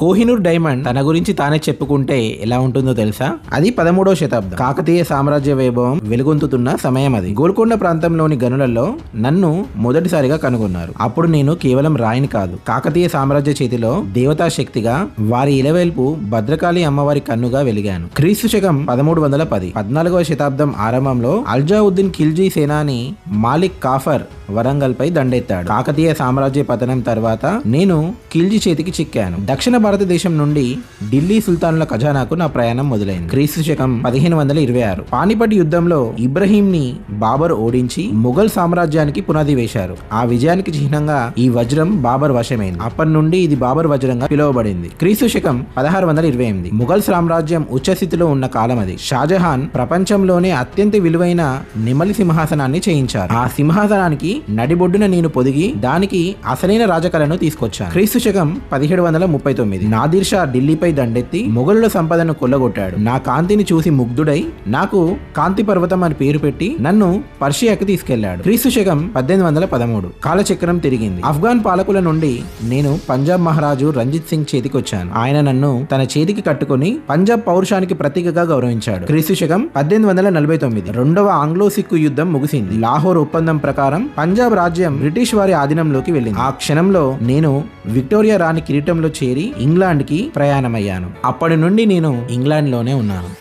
Kohinoor diamond తన గురించి తానే చెప్పుకుంటే ఎలా ఉంటుందో తెలుసా? అది పదమూడవ శతాబ్దం. కాకతీయ సామ్రాజ్య వైభవం వెలుగొందుతున్న సమయం అది. గోల్కొండ ప్రాంతంలోని గనులలో నన్ను మొదటిసారిగా కనుగొన్నారు. అప్పుడు నేను కేవలం రాయిని కాదు కాకతీయ సామ్రాజ్య చేతిలో దేవతా శక్తిగా వారి ఇలవేల్పు భద్రకాళి అమ్మవారి కన్నుగా వెలిగాను. క్రీస్తు శకం పదమూడు వందల పది. పద్నాలుగవ శతాబ్దం ఆరంభంలో అల్జావుద్దీన్ ఖిల్జీ సేనాని మాలిక్ కాఫర్ వరంగల్ పై దండెత్తాడు. కాకతీయ సామ్రాజ్య పతనం తర్వాత నేను ఖిల్జీ చేతికి చిక్కాను. దక్షిణ భారతదేశం నుండి ఢిల్లీ సుల్తానుల ఖజానాకు నా ప్రయాణం మొదలైంది. క్రీస్తు శకం పదిహేను వందల ఇరవై ఆరు. పానిపట్ యుద్ధంలో ఇబ్రహీం ని బాబర్ ఓడించి ముఘల్ సామ్రాజ్యానికి పునాది వేశారు. ఆ విజయానికి చిహ్నంగా ఈ వజ్రం బాబర్ వశమైంది. అప్పటి నుండి ఇది బాబర్ వజ్రంగా పిలువబడింది. క్రీస్తు శకం పదహారు వందల ఇరవై ఎనిమిది. ముఘల్ సామ్రాజ్యం ఉచ్చస్థితిలో ఉన్న కాలం అది. షాజహాన్ ప్రపంచంలోనే అత్యంత విలువైన నిమలి సింహాసనాన్ని చేయించారు. ఆ సింహాసనానికి నడిబొడ్డున నేను పొదిగి దానికి అసలైన రాజకళను తీసుకొచ్చాను. క్రీస్తు శకం పదిహేడు వందల ముప్పై తొమ్మిది. నాదిర్ షా ఢిల్లీపై దండెత్తి మొఘలుల సంపదను కొల్లగొట్టాడు. నా కాంతిని చూసి ముగ్ధుడై నాకు కాంతి పర్వతం అని పేరు పెట్టి నన్ను పర్షియాకి తీసుకెళ్ళాడు. క్రీస్తు శకం పద్దెనిమిది వందల పదమూడు. కాలచక్రం తిరిగింది. ఆఫ్ఘాన్ పాలకుల నుండి నేను పంజాబ్ మహారాజు రంజిత్ సింగ్ చేతికి వచ్చాను ఆయన నన్ను తన చేతికి కట్టుకుని పంజాబ్ పౌరుషానికి ప్రతీకగా గౌరవించాడు. క్రీస్తు శకం పద్దెనిమిది వందల నలభై తొమ్మిది. రెండవ ఆంగ్లో సిక్కు యుద్ధం ముగిసింది. లాహోర్ ఒప్పందం ప్రకారం పంజాబ్ రాజ్యం బ్రిటిష్ వారి ఆధీనంలోకి వెళ్ళింది. ఆ క్షణంలో నేను విక్టోరియా రాణి కిరీటంలో చేరి ఇంగ్లాండ్కి ప్రయాణమయ్యాను. అప్పటి నుండి నేను ఇంగ్లాండ్లోనే ఉన్నాను.